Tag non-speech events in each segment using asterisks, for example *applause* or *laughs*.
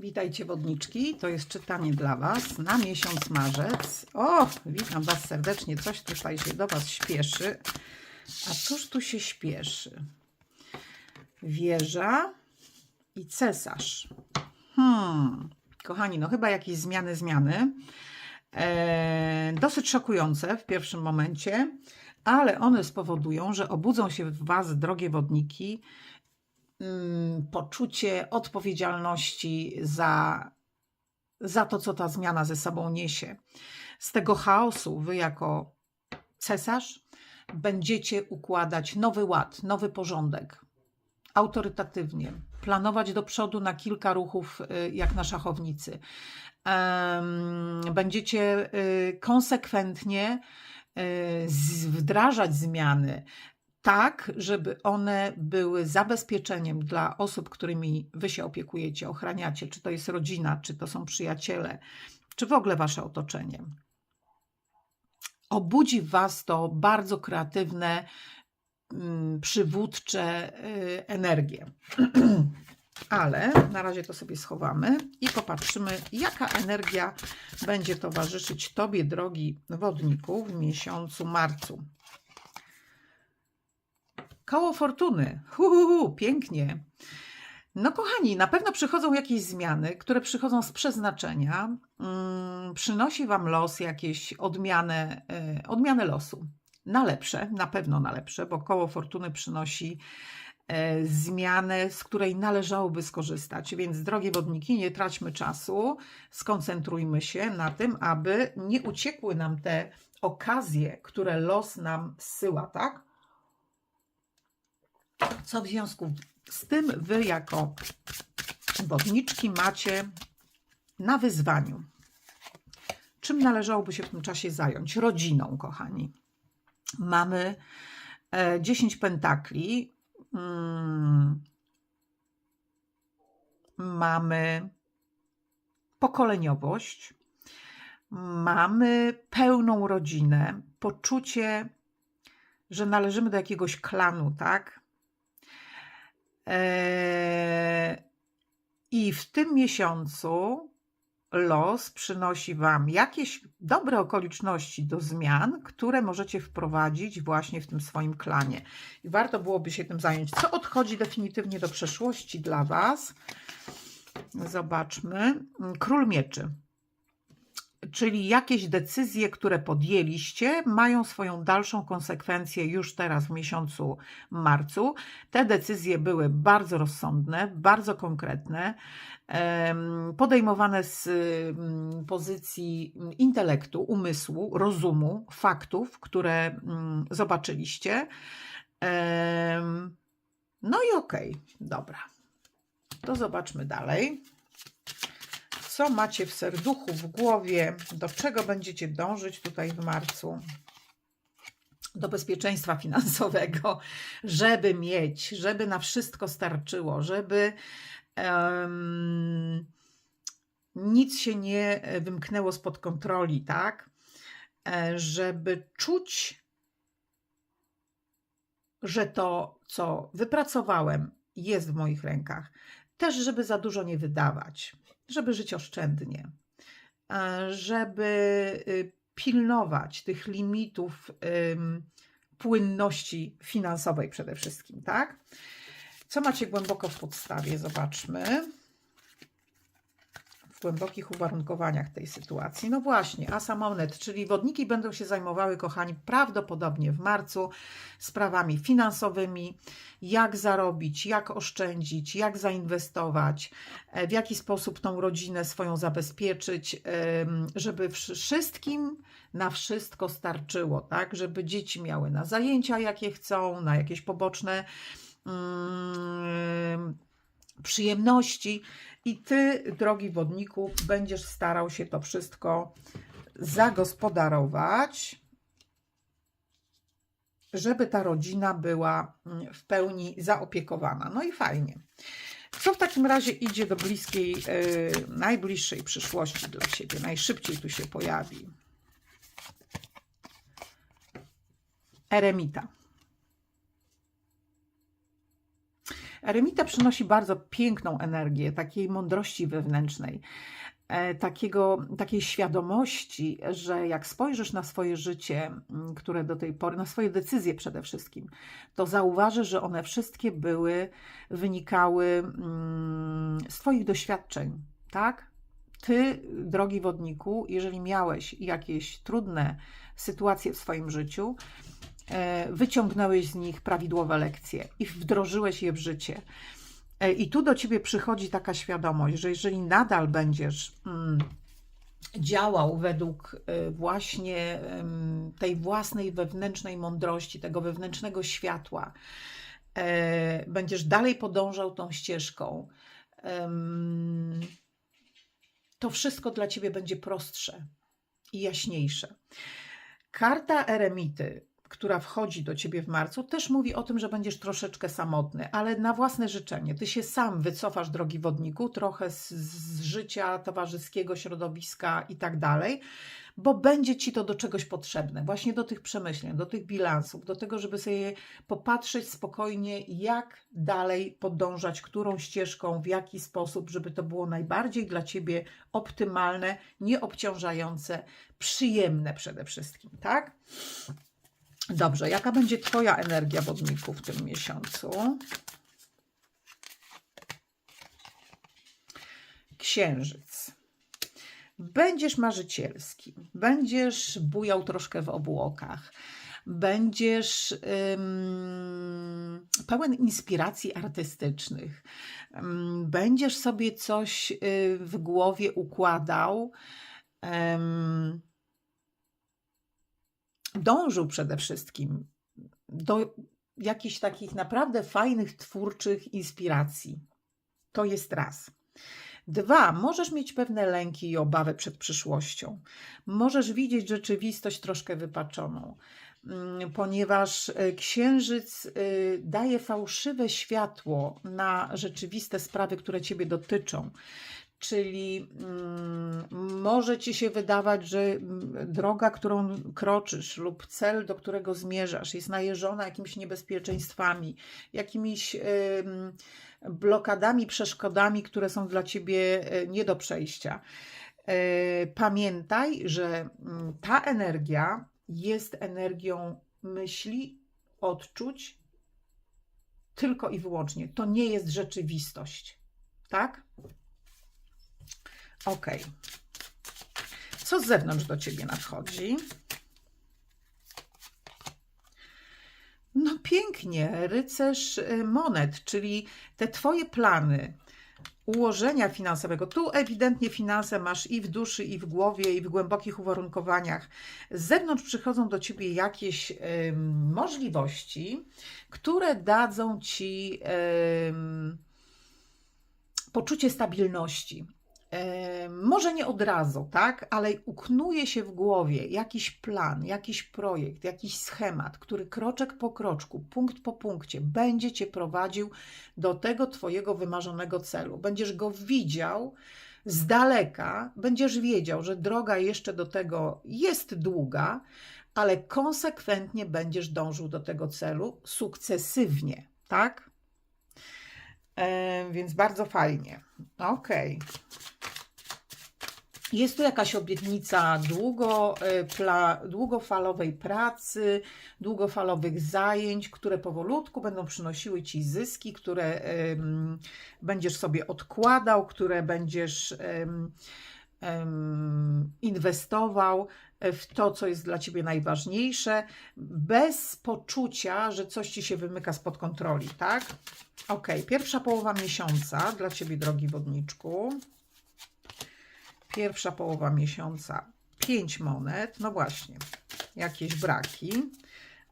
Witajcie wodniczki, to jest czytanie dla Was na miesiąc marzec. O, witam Was serdecznie, coś tutaj się do Was śpieszy. A cóż tu się śpieszy? Wieża i cesarz. Hmm, kochani, no chyba jakieś zmiany, zmiany. E, dosyć szokujące w pierwszym momencie, ale one spowodują, że obudzą się w Was, drogie wodniki, poczucie odpowiedzialności za, za to, co ta zmiana ze sobą niesie. Z tego chaosu wy jako cesarz będziecie układać nowy ład, nowy porządek. Autorytatywnie, planować do przodu na kilka ruchów, y, jak na szachownicy. Będziecie y, konsekwentnie y, wdrażać zmiany, tak, żeby one były zabezpieczeniem dla osób, którymi wy się opiekujecie, ochraniacie, czy to jest rodzina, czy to są przyjaciele, czy w ogóle wasze otoczenie. Obudzi was to bardzo kreatywne, mm, przywódcze y, energie. *clears throat* Ale na razie to sobie schowamy i popatrzymy, jaka energia będzie towarzyszyć Tobie, drogi wodniku, w miesiącu marcu. Koło fortuny. Hu, hu, hu, pięknie. No, kochani, na pewno przychodzą jakieś zmiany, które przychodzą z przeznaczenia. Mm, przynosi Wam los jakieś odmianę, e, odmianę losu. Na lepsze, na pewno na lepsze, bo koło fortuny przynosi e, zmianę, z której należałoby skorzystać. Więc, drogie wodniki, nie traćmy czasu, skoncentrujmy się na tym, aby nie uciekły nam te okazje, które los nam zsyła, tak? Co w związku z tym wy jako wodniczki macie na wyzwaniu? Czym należałoby się w tym czasie zająć? Rodziną, kochani. Mamy e, 10 pentakli. Mm, mamy pokoleniowość. Mamy pełną rodzinę, poczucie, że należymy do jakiegoś klanu, tak? Eee, I w tym miesiącu los przynosi Wam jakieś dobre okoliczności do zmian, które możecie wprowadzić właśnie w tym swoim klanie. I warto byłoby się tym zająć. Co odchodzi definitywnie do przeszłości dla Was? Zobaczmy. Król mieczy. Czyli jakieś decyzje, które podjęliście, mają swoją dalszą konsekwencję już teraz w miesiącu marcu. Te decyzje były bardzo rozsądne, bardzo konkretne, podejmowane z mm, pozycji intelektu, umysłu, rozumu, faktów, które mm, zobaczyliście. No i okej, dobra. To zobaczmy dalej co macie w serduchu, w głowie, do czego będziecie dążyć tutaj w marcu. Do bezpieczeństwa finansowego, żeby mieć, żeby na wszystko starczyło, żeby em, nic się nie wymknęło spod kontroli, tak? E, Żeby czuć, że to, co wypracowałem, jest w moich rękach. Też, żeby za dużo nie wydawać, żeby żyć oszczędnie, e, żeby y, pilnować tych limitów płynności finansowej przede wszystkim, tak? Co macie głęboko w podstawie? Zobaczmy. Głębokich uwarunkowaniach tej sytuacji. No właśnie, Asa Monet, czyli wodniki będą się zajmowały, kochani, prawdopodobnie w marcu sprawami finansowymi, jak zarobić, jak oszczędzić, jak zainwestować, e, w jaki sposób tą rodzinę swoją zabezpieczyć, żeby wsz- wszystkim na wszystko starczyło, tak? Żeby dzieci miały na zajęcia, jakie chcą, na jakieś poboczne mm, przyjemności. I ty, drogi wodniku, będziesz starał się to wszystko zagospodarować, żeby ta rodzina była mm, w pełni zaopiekowana. No i fajnie. Co w takim razie idzie do bliskiej, yy, najbliższej przyszłości dla siebie, najszybciej tu się pojawi? Eremita. Eremita przynosi bardzo piękną energię takiej mądrości wewnętrznej, e, takiego, takiej świadomości, że jak spojrzysz na swoje życie, m, które do tej pory, na swoje decyzje przede wszystkim, to zauważysz, że one wszystkie były, wynikały mm, z Twoich doświadczeń, tak? Ty, drogi wodniku, jeżeli miałeś jakieś trudne sytuacje w swoim życiu, wyciągnąłeś z nich prawidłowe lekcje i wdrożyłeś je w życie. E, I tu do ciebie przychodzi taka świadomość, że jeżeli nadal będziesz mm, działał według e, właśnie tej własnej wewnętrznej mądrości, tego wewnętrznego światła, e, będziesz dalej podążał tą ścieżką, to wszystko dla ciebie będzie prostsze i jaśniejsze. Karta Eremity, która wchodzi do ciebie w marcu, też mówi o tym, że będziesz troszeczkę samotny, ale na własne życzenie. Ty się sam wycofasz, drogi wodniku, trochę z, z życia towarzyskiego, środowiska i tak dalej, bo będzie ci to do czegoś potrzebne, właśnie do tych przemyśleń, do tych bilansów, do tego, żeby sobie popatrzeć spokojnie, jak dalej podążać, którą ścieżką, w jaki sposób, żeby to było najbardziej dla ciebie optymalne, nieobciążające, przyjemne przede wszystkim, tak? Dobrze, jaka będzie Twoja energia wodniku w tym miesiącu? Księżyc. Będziesz marzycielski, będziesz bujał troszkę w obłokach, będziesz pełen inspiracji artystycznych, będziesz sobie coś y, w głowie układał. Ym, dążył przede wszystkim do jakichś takich naprawdę fajnych, twórczych inspiracji. To jest raz. Dwa, możesz mieć pewne lęki i obawy przed przyszłością. Możesz widzieć rzeczywistość troszkę wypaczoną, mm, ponieważ e, księżyc y, daje fałszywe światło na rzeczywiste sprawy, które ciebie dotyczą. Czyli mm, może ci się wydawać, że mm, droga, którą kroczysz, lub cel, do którego zmierzasz, jest najeżona jakimiś niebezpieczeństwami, jakimiś blokadami, przeszkodami, które są dla ciebie e, nie do przejścia. E, Pamiętaj, że mm, ta energia jest energią myśli, odczuć tylko i wyłącznie. To nie jest rzeczywistość. Tak? Ok. Co z zewnątrz do ciebie nadchodzi? No pięknie, rycerz y, monet, czyli te twoje plany ułożenia finansowego. Tu ewidentnie finanse masz i w duszy, i w głowie, i w głębokich uwarunkowaniach. Z zewnątrz przychodzą do ciebie jakieś ym, możliwości, które dadzą ci ym, poczucie stabilności. Może nie od razu, tak, ale uknuje się w głowie jakiś plan, jakiś projekt, jakiś schemat, który kroczek po kroczku, punkt po punkcie będzie cię prowadził do tego twojego wymarzonego celu. Będziesz go widział z daleka, będziesz wiedział, że droga jeszcze do tego jest długa, ale konsekwentnie będziesz dążył do tego celu sukcesywnie, tak? Więc bardzo fajnie. Okej. Jest tu jakaś obietnica długo, e, pla, długofalowej pracy, długofalowych zajęć, które powolutku będą przynosiły Ci zyski, które em, będziesz sobie odkładał, które będziesz em, em, inwestował w to, co jest dla Ciebie najważniejsze, bez poczucia, że coś Ci się wymyka spod kontroli, tak? Ok, pierwsza połowa miesiąca dla Ciebie, drogi wodniczku. Pierwsza połowa miesiąca 5 monet, no właśnie, jakieś braki.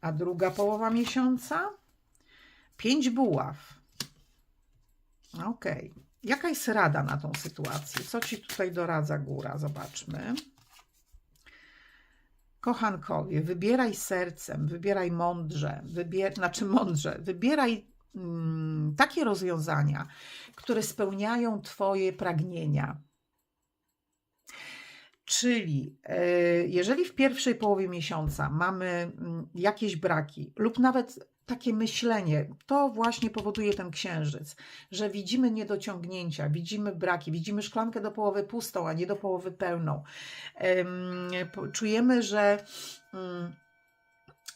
A druga połowa miesiąca 5 buław. Ok, jaka jest rada na tą sytuację? Co Ci tutaj doradza góra? Zobaczmy. Kochankowie, wybieraj sercem, wybieraj mądrze, wybier znaczy mądrze, wybieraj mm, takie rozwiązania, które spełniają Twoje pragnienia. Czyli e, jeżeli w pierwszej połowie miesiąca mamy mm, jakieś braki, lub nawet takie myślenie. To właśnie powoduje ten księżyc, że widzimy niedociągnięcia, widzimy braki, widzimy szklankę do połowy pustą, a nie do połowy pełną. Czujemy, że. mm,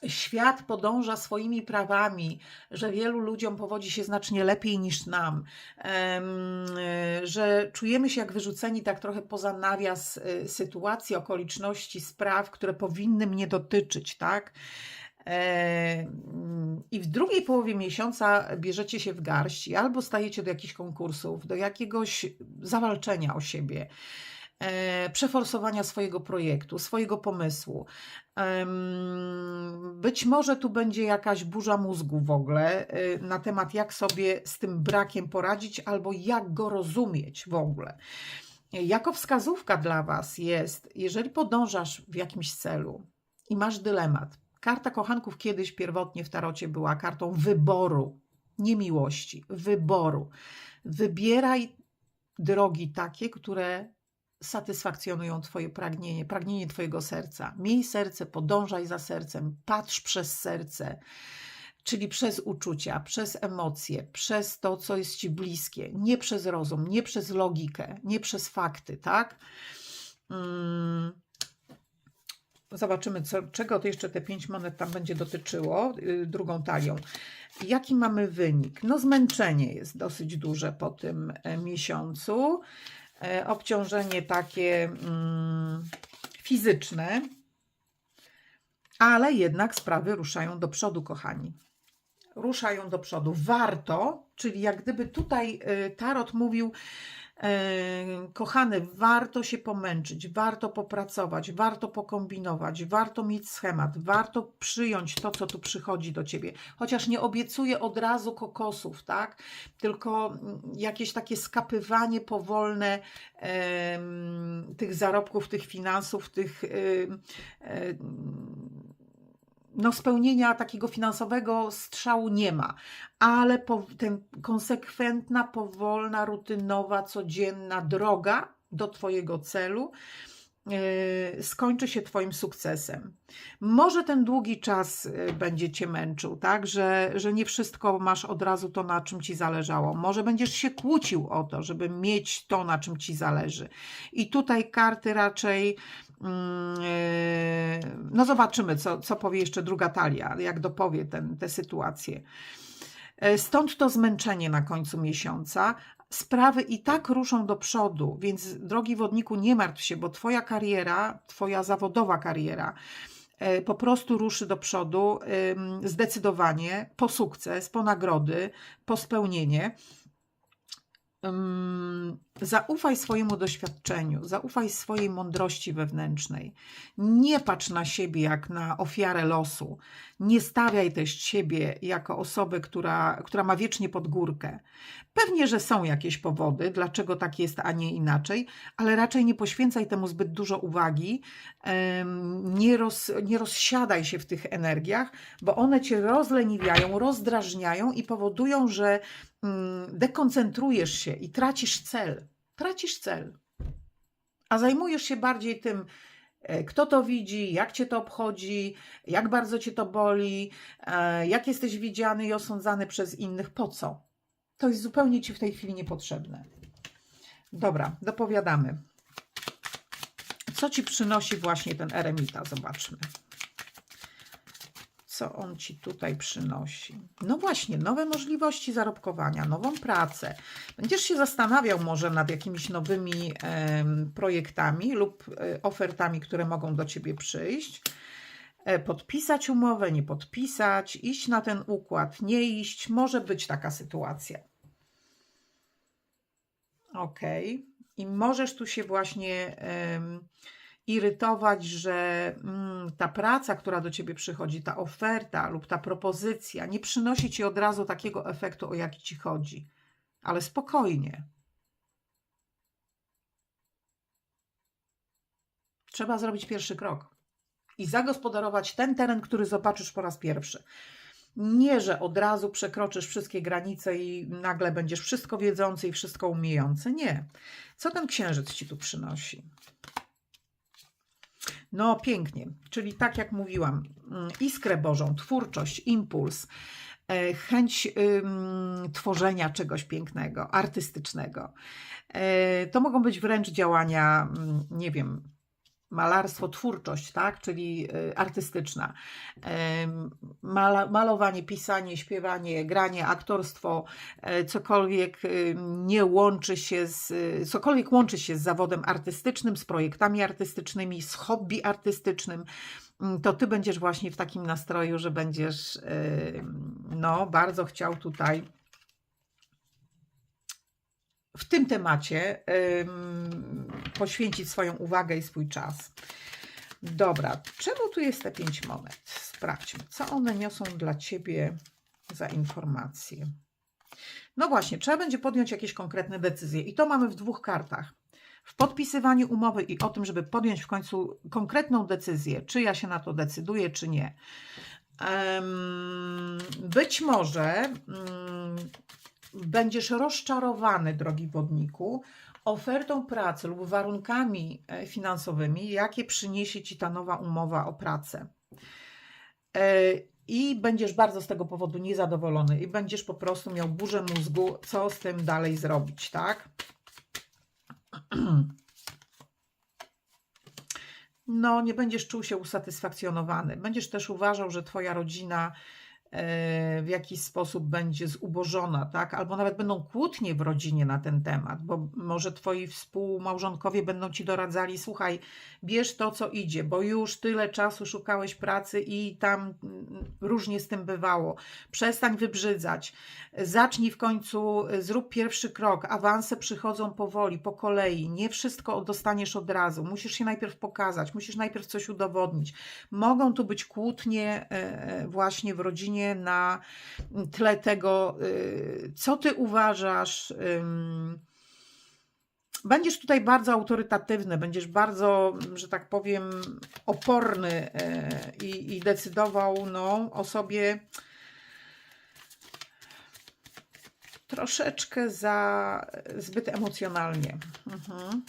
Świat podąża swoimi prawami, że wielu ludziom powodzi się znacznie lepiej niż nam, że czujemy się jak wyrzuceni tak trochę poza nawias e, sytuacji, okoliczności, spraw, które powinny mnie dotyczyć, tak? E, mm, I w drugiej połowie miesiąca bierzecie się w garść i albo stajecie do jakichś konkursów, do jakiegoś zawalczenia o siebie, e, przeforsowania swojego projektu, swojego pomysłu. Być może tu będzie jakaś burza mózgu w ogóle e, na temat, jak sobie z tym brakiem poradzić, albo jak go rozumieć w ogóle. Jako wskazówka dla Was jest, jeżeli podążasz w jakimś celu i masz dylemat. Karta kochanków kiedyś pierwotnie w tarocie była kartą wyboru, nie miłości, wyboru. Wybieraj drogi takie, które satysfakcjonują Twoje pragnienie, pragnienie Twojego serca. Miej serce, podążaj za sercem, patrz przez serce, czyli przez uczucia, przez emocje, przez to, co jest Ci bliskie, nie przez rozum, nie przez logikę, nie przez fakty, tak? Mm. Zobaczymy, co, czego to jeszcze te pięć monet tam będzie dotyczyło, yy, drugą talią. Jaki mamy wynik? No, zmęczenie jest dosyć duże po tym e, miesiącu. E, obciążenie takie mm, fizyczne, ale jednak sprawy ruszają do przodu, kochani. Ruszają do przodu. Warto, czyli jak gdyby tutaj y, Tarot mówił, e, kochany, warto się pomęczyć, warto popracować, warto pokombinować, warto mieć schemat, warto przyjąć to, co tu przychodzi do ciebie. Chociaż nie obiecuję od razu kokosów, tak? Tylko mm, jakieś takie skapywanie powolne tych zarobków, tych finansów, tych. em, em, no, spełnienia takiego finansowego strzału nie ma, ale po, ten konsekwentna, powolna, rutynowa, codzienna droga do Twojego celu skończy się Twoim sukcesem. Może ten długi czas yy, będzie Cię męczył, tak, że, że nie wszystko masz od razu to, na czym Ci zależało. Może będziesz się kłócił o to, żeby mieć to, na czym Ci zależy. I tutaj karty raczej Mm, yy, No zobaczymy, co, co powie jeszcze druga talia, jak dopowie ten, tę sytuację. E, Stąd to zmęczenie na końcu miesiąca. Sprawy i tak ruszą do przodu, więc drogi wodniku, nie martw się, bo Twoja kariera, Twoja zawodowa kariera e, po prostu ruszy do przodu zdecydowanie po sukces, po nagrody, po spełnienie. Zaufaj swojemu doświadczeniu, zaufaj swojej mądrości wewnętrznej. Nie patrz na siebie jak na ofiarę losu. Nie stawiaj też siebie jako osoby, która, która ma wiecznie pod górkę. Pewnie, że są jakieś powody, dlaczego tak jest, a nie inaczej, ale raczej nie poświęcaj temu zbyt dużo uwagi. Nie, roz, nie rozsiadaj się w tych energiach, bo one cię rozleniwiają, rozdrażniają i powodują, że dekoncentrujesz się i tracisz cel. Tracisz cel. A zajmujesz się bardziej tym, e, kto to widzi, jak cię to obchodzi, jak bardzo cię to boli, e, jak jesteś widziany i osądzany przez innych, po co? To jest zupełnie ci w tej chwili niepotrzebne. Dobra, dopowiadamy. Co ci przynosi właśnie ten eremita? Zobaczmy co on ci tutaj przynosi. No właśnie, nowe możliwości zarobkowania, nową pracę. Będziesz się zastanawiał może nad jakimiś nowymi em, projektami lub e, ofertami, które mogą do ciebie przyjść. E, Podpisać umowę, nie podpisać, iść na ten układ, nie iść. Może być taka sytuacja. Ok. I możesz tu się właśnie em, irytować, że mm, ta praca, która do ciebie przychodzi, ta oferta lub ta propozycja nie przynosi ci od razu takiego efektu, o jaki ci chodzi. Ale spokojnie. Trzeba zrobić pierwszy krok i zagospodarować ten teren, który zobaczysz po raz pierwszy. Nie, że od razu przekroczysz wszystkie granice i nagle będziesz wszystko wiedzący i wszystko umiejący. Nie. Co ten księżyc ci tu przynosi? No pięknie, czyli tak jak mówiłam, mm, iskrę Bożą, twórczość, impuls, e, chęć ym, tworzenia czegoś pięknego, artystycznego. E, To mogą być wręcz działania, mm, nie wiem, malarstwo, twórczość, tak? czyli y, artystyczna. Malowanie, pisanie, śpiewanie, granie, aktorstwo, e, cokolwiek y, nie łączy się z, y, cokolwiek łączy się z zawodem artystycznym, z projektami artystycznymi, z hobby artystycznym, mm, to ty będziesz właśnie w takim nastroju, że będziesz no, bardzo chciał tutaj w tym temacie poświęcić swoją uwagę i swój czas. Dobra, czemu tu jest te pięć monet? Sprawdźmy, co one niosą dla ciebie za informacje. No właśnie, trzeba będzie podjąć jakieś konkretne decyzje i to mamy w dwóch kartach. W podpisywaniu umowy i o tym, żeby podjąć w końcu konkretną decyzję, czy ja się na to decyduję, czy nie. Być może mm, będziesz rozczarowany, drogi wodniku, ofertą pracy lub warunkami e, finansowymi, jakie przyniesie ci ta nowa umowa o pracę. E, I będziesz bardzo z tego powodu niezadowolony i będziesz po prostu miał burzę mózgu, co z tym dalej zrobić, tak? *clears throat* No, nie będziesz czuł się usatysfakcjonowany. Będziesz też uważał, że twoja rodzina w jakiś sposób będzie zubożona, tak? Albo nawet będą kłótnie w rodzinie na ten temat, bo może twoi współmałżonkowie będą ci doradzali, słuchaj, bierz to, co idzie, bo już tyle czasu szukałeś pracy i tam mm, różnie z tym bywało. Przestań wybrzydzać. Zacznij w końcu, y, zrób pierwszy krok. Awanse przychodzą powoli, po kolei. Nie wszystko dostaniesz od razu. Musisz się najpierw pokazać, musisz najpierw coś udowodnić. Mogą tu być kłótnie e, właśnie w rodzinie na tle tego, y, co ty uważasz. Będziesz tutaj bardzo autorytatywny, będziesz bardzo, że tak powiem, oporny e, i, i decydował no, o sobie troszeczkę za zbyt emocjonalnie. Mhm.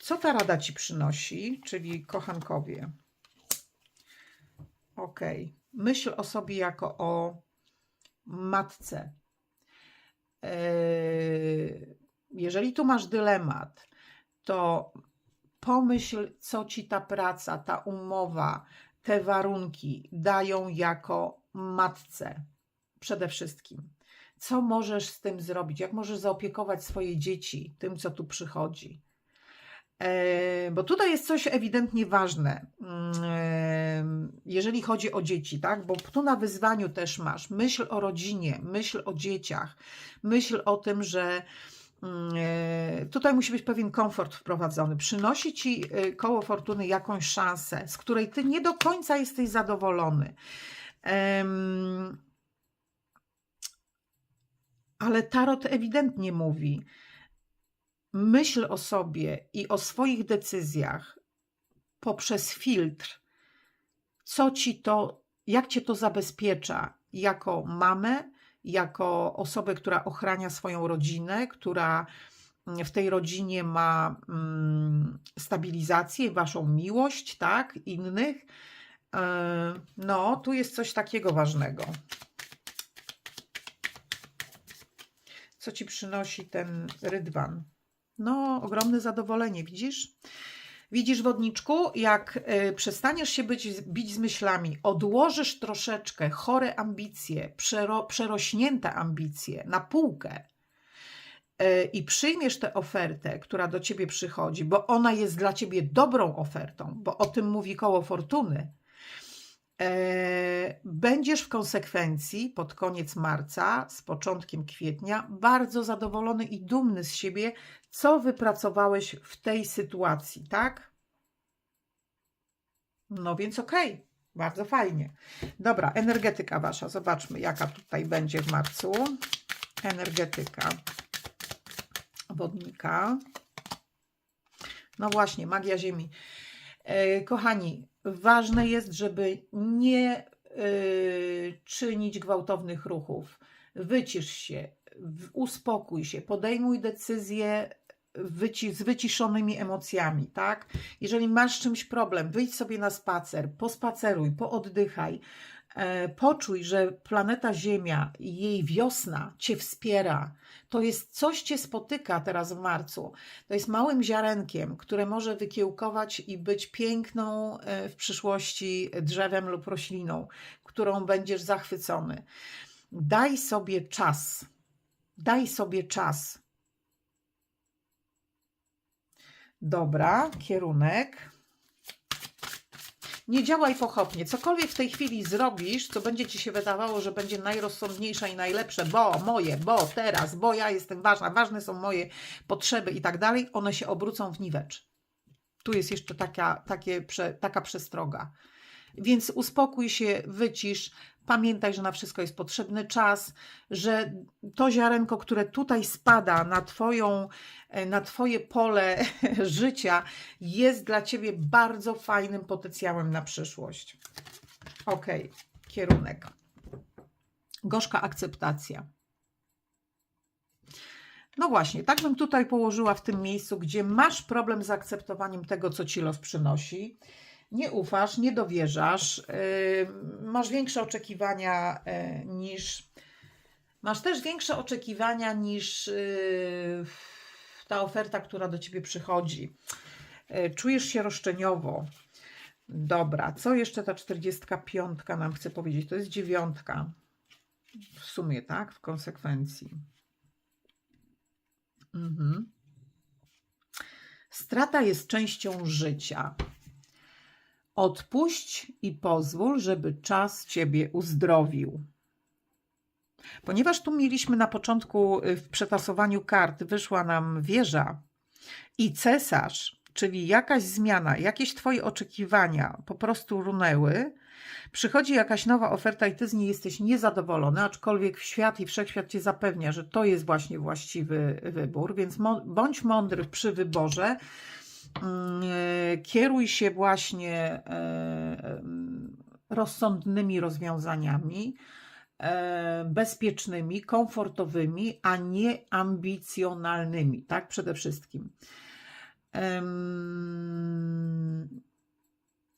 Co ta rada ci przynosi, czyli kochankowie? Ok. Myśl o sobie jako o matce. Yy, jeżeli tu masz dylemat, to pomyśl, co ci ta praca, ta umowa, te warunki dają jako matce przede wszystkim. Co możesz z tym zrobić? Jak możesz zaopiekować swoje dzieci tym, co tu przychodzi? E, Bo tutaj jest coś ewidentnie ważne, mm, e, jeżeli chodzi o dzieci, tak? Bo tu na wyzwaniu też masz myśl o rodzinie, myśl o dzieciach, myśl o tym, że mm, e, tutaj musi być pewien komfort wprowadzony. Przynosi ci koło fortuny jakąś szansę, z której ty nie do końca jesteś zadowolony. Ale tarot ewidentnie mówi, myśl o sobie i o swoich decyzjach poprzez filtr, co ci to, jak cię to zabezpiecza jako mamę, jako osobę, która ochrania swoją rodzinę, która w tej rodzinie ma mm, stabilizację, waszą miłość, tak, innych. E, No, tu jest coś takiego ważnego. Co ci przynosi ten rydwan? No, ogromne zadowolenie, widzisz? Widzisz, wodniczku, jak y, przestaniesz się być, bić z myślami, odłożysz troszeczkę chore ambicje, przero, przerośnięte ambicje na półkę y, i przyjmiesz tę ofertę, która do ciebie przychodzi, bo ona jest dla ciebie dobrą ofertą, bo o tym mówi koło fortuny, będziesz w konsekwencji pod koniec marca, z początkiem kwietnia, bardzo zadowolony i dumny z siebie, co wypracowałeś w tej sytuacji, tak? No więc okej, bardzo fajnie. Dobra, energetyka wasza, zobaczmy, jaka tutaj będzie w marcu. Energetyka wodnika. No właśnie, magia ziemi. E, Kochani, ważne jest, żeby nie y, czynić gwałtownych ruchów. Wycisz się, uspokój się, podejmuj decyzje wyci z wyciszonymi emocjami, tak? Jeżeli masz czymś problem, wyjdź sobie na spacer, pospaceruj, pooddychaj, poczuj, że planeta Ziemia i jej wiosna cię wspiera. To jest coś cię spotyka teraz w marcu. To jest małym ziarenkiem, które może wykiełkować i być piękną e, w przyszłości drzewem lub rośliną, którą będziesz zachwycony. Daj sobie czas. Daj sobie czas. Dobra, kierunek. Nie działaj pochopnie. Cokolwiek w tej chwili zrobisz, co będzie ci się wydawało, że będzie najrozsądniejsze i najlepsze, bo moje, bo teraz, bo ja jestem ważna, ważne są moje potrzeby i tak dalej, one się obrócą w niwecz. Tu jest jeszcze taka, takie, taka przestroga. Więc uspokój się, wycisz. Pamiętaj, że na wszystko jest potrzebny czas, że to ziarenko, które tutaj spada na, twoją, e, na Twoje pole *laughs* życia, jest dla Ciebie bardzo fajnym potencjałem na przyszłość. Ok, kierunek. Gorzka akceptacja. No właśnie, tak bym tutaj położyła w tym miejscu, gdzie masz problem z akceptowaniem tego, co ci los przynosi. Nie ufasz, nie dowierzasz, yy, masz większe oczekiwania yy, niż. Masz też większe oczekiwania niż yy, ta oferta, która do ciebie przychodzi. Czujesz się roszczeniowo. Dobra, co jeszcze ta 45 nam chce powiedzieć? To jest dziewiątka. W sumie, tak? W konsekwencji. Mhm. Strata jest częścią życia. Odpuść i pozwól, żeby czas ciebie uzdrowił. Ponieważ tu mieliśmy na początku y, w przetasowaniu kart, wyszła nam wieża i cesarz, czyli jakaś zmiana, jakieś Twoje oczekiwania po prostu runęły, przychodzi jakaś nowa oferta i Ty z niej jesteś niezadowolony, aczkolwiek świat i wszechświat Cię zapewnia, że to jest właśnie właściwy wybór, więc bądź mądry przy wyborze, kieruj się właśnie e, rozsądnymi rozwiązaniami, e, bezpiecznymi, komfortowymi, a nie ambicjonalnymi, tak? Przede wszystkim.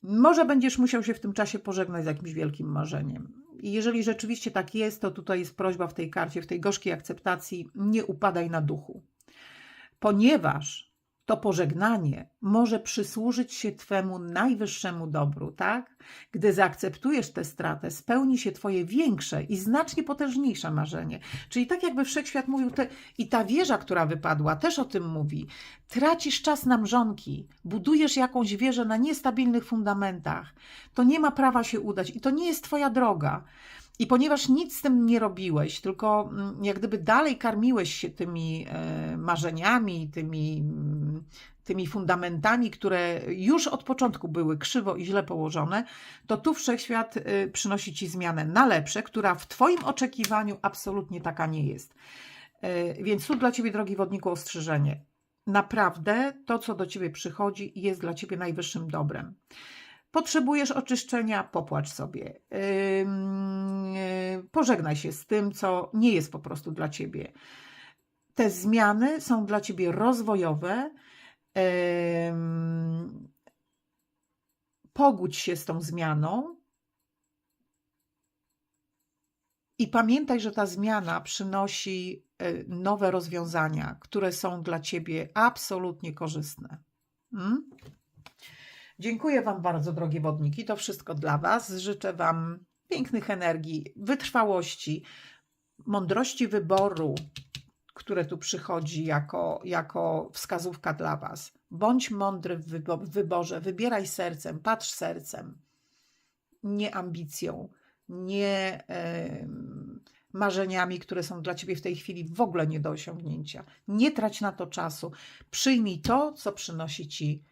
Może będziesz musiał się w tym czasie pożegnać z jakimś wielkim marzeniem. I jeżeli rzeczywiście tak jest, to tutaj jest prośba w tej karcie, w tej gorzkiej akceptacji, nie upadaj na duchu. Ponieważ to pożegnanie może przysłużyć się Twemu najwyższemu dobru, tak? Gdy zaakceptujesz tę stratę, spełni się Twoje większe i znacznie potężniejsze marzenie. Czyli tak jakby wszechświat mówił, te, i ta wieża, która wypadła, też o tym mówi. Tracisz czas na mrzonki, budujesz jakąś wieżę na niestabilnych fundamentach. To nie ma prawa się udać i to nie jest Twoja droga. I ponieważ nic z tym nie robiłeś, tylko mm, jak gdyby dalej karmiłeś się tymi e, marzeniami, tymi, mm, tymi fundamentami, które już od początku były krzywo i źle położone, to tu wszechświat e, przynosi ci zmianę na lepsze, która w Twoim oczekiwaniu absolutnie taka nie jest. E, więc tu dla Ciebie, drogi wodniku, ostrzeżenie. Naprawdę to, co do Ciebie przychodzi, jest dla Ciebie najwyższym dobrem. Potrzebujesz oczyszczenia, popłacz sobie. Yy, pożegnaj się z tym, co nie jest po prostu dla ciebie. Te zmiany są dla ciebie rozwojowe. Pogódź się z tą zmianą. I pamiętaj, że ta zmiana przynosi y, nowe rozwiązania, które są dla ciebie absolutnie korzystne. Hmm? Dziękuję Wam bardzo, drogie wodniki. To wszystko dla Was. Życzę Wam pięknych energii, wytrwałości, mądrości wyboru, które tu przychodzi jako, jako wskazówka dla Was. Bądź mądry w, wybo- w wyborze, wybieraj sercem, patrz sercem, nie ambicją, nie marzeniami, które są dla Ciebie w tej chwili w ogóle nie do osiągnięcia. Nie trać na to czasu. Przyjmij to, co przynosi Ci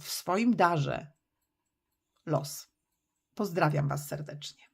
w swoim darze los. Pozdrawiam Was serdecznie.